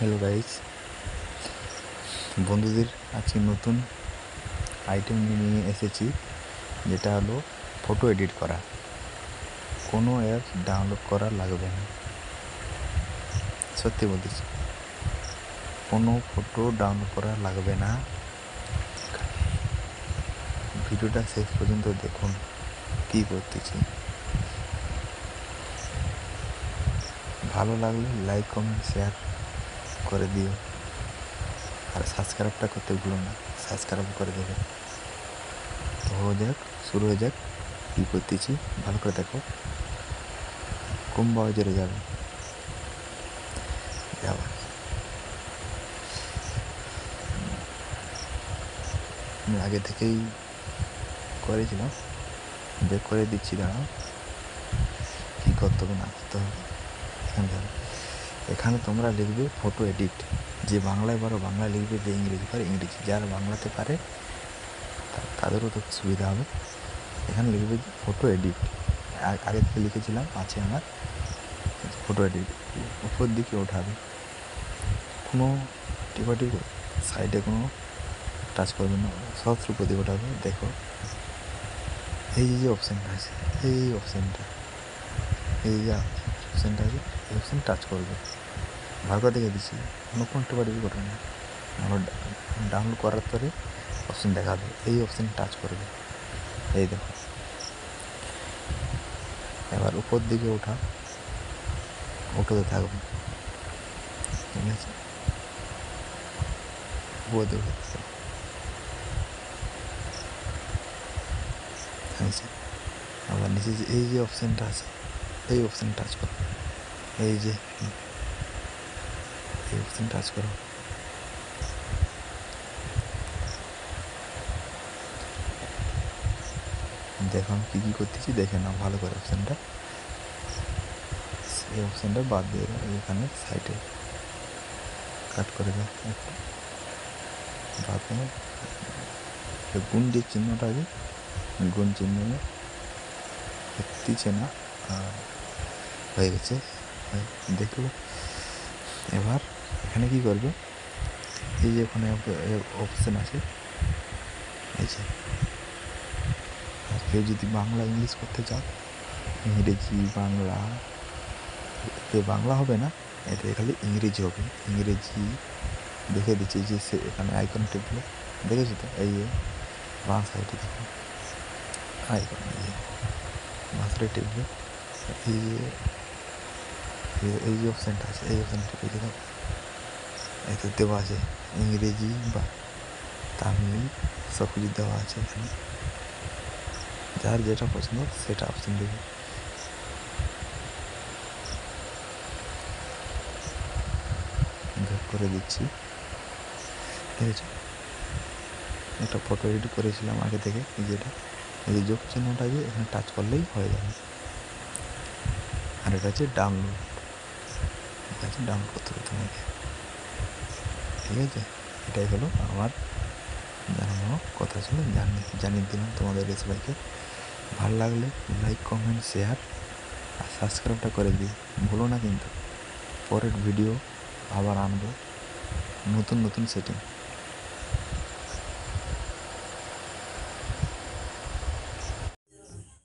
Hello guys বন্ধুদের আজকে নতুন আইটেম নিয়ে এসেছি, যেটা হলো ফটো এডিট করা। কোনো অ্যাপ ডাউনলোড করা লাগবে না। সত্যি বলতেছি, কোনো ফটো ডাউনলোড করা লাগবে না। ভিডিওটা শেষ পর্যন্ত দেখুন, কী করতেছি। ভালো লাগলে লাইক কমেন্ট শেয়ার করে দিও। আর সাবস্ক্রাইবটা করতে ভুলো না। সাবস্ক্রাইব করে দেবে। তো হয়ে যাক শুরু হয়ে যাক। কী করতেছি? ভালো করে দেখো। কম বাজারে যাবে। যাবা আমি আগে থেকেই করেছিলাম। বের করে দিচ্ছি, দাঁড়াও। কী করতে হবে, না করতে হবে? এখানে তোমরা লিখবে ফটো এডিট যে বাংলায় পারো, বাংলায় লিখবে যে ইংরেজি পারে, ইংরেজি। যারা বাংলাতে পারে তাদেরও তো সুবিধা হবে। এখানে লিখবে ফটো এডিট আগে থেকে লিখেছিলাম, আছে আমার ফটো এডিট উপর দিকে ওঠাবে। কোনো টিপাটিপ সাইডে কোনো টাচ করবে না। সব উপর দিকে ওঠাবে। দেখো। এই যে অপশানটা আছে, এই অপশানটা এই যে অপশানটা আছে, এই অপশান টাচ করবে। করে দেখে দিচ্ছি কোনো কোনো টিপাটিপি করবে না আমার ডাউনলোড করার পরে অপশান দেখাবে এই অপশান টাচ করবে এই দেখো। এবার উপর দিকে ওঠা ওঠাতে থাকবে ঠিক আছে। উপর উঠাতে আবার নিচে যে এই যে অপশানটা আছে। এই অপশান টাচ এই যে অপশান টাচ করো। দেখো আমি কী কী করতেছি, দেখে নাও ভালো করে অপশানটা এই অপশানটা বাদ দিয়ে দাও, এখানে সাইডে কাট করে দাও একটু। বাদ এই গুণ যে চিহ্নটা আছে গুণ চিহ্ন দেখতেছে না, আর হয়ে গেছে। দেখল। এবার এখানে কি করবে? এই যে ওখানে অপশান আছে। এই যে। আর কেউ যদি বাংলা, ইংলিশ করতে চাও ইংরেজি, বাংলা, এতে বাংলা হবে না, এতে খালি ইংরেজি হবে। ইংরেজি দেখে দিচ্ছি যে সে এখানে আইকন টেপলে দেখেছ তো? এই যে বাঁ সাইডে দেখো। আইকন এই বাঁ সাইডে টেপলে এই যে, এই- যে অপশানটা আছে, এই অপশান টেপে দেখো এতে দেওয়া আছে ইংরেজি বা তামিল সব কিছু দেওয়া আছে এখানে। যার যেটা পছন্দ সেটা অপশন দেবে। করে দিচ্ছি। ঠিক আছে? একটা ফটো এডিট করেছিলাম আগে থেকে, এই যেটা এই যে যোগ চিহ্নটা যে এখানে টাচ করলেই হয়ে যাবে। আর এটা হচ্ছে ডাউনলোড এটা হচ্ছে ডাউনলোড করতে হবে তোমাকে। ঠিক আছে এটাই হলো আমার জানানো কথা ছিল। জানি জানিয়ে দিলাম তোমাদের সবাইকে। ভালো লাগলে লাইক কমেন্ট শেয়ার আর সাবস্ক্রাইবটা করে দিই ভুলো না কিন্তু। পরের ভিডিও আবার আনব। নতুন নতুন সেটিং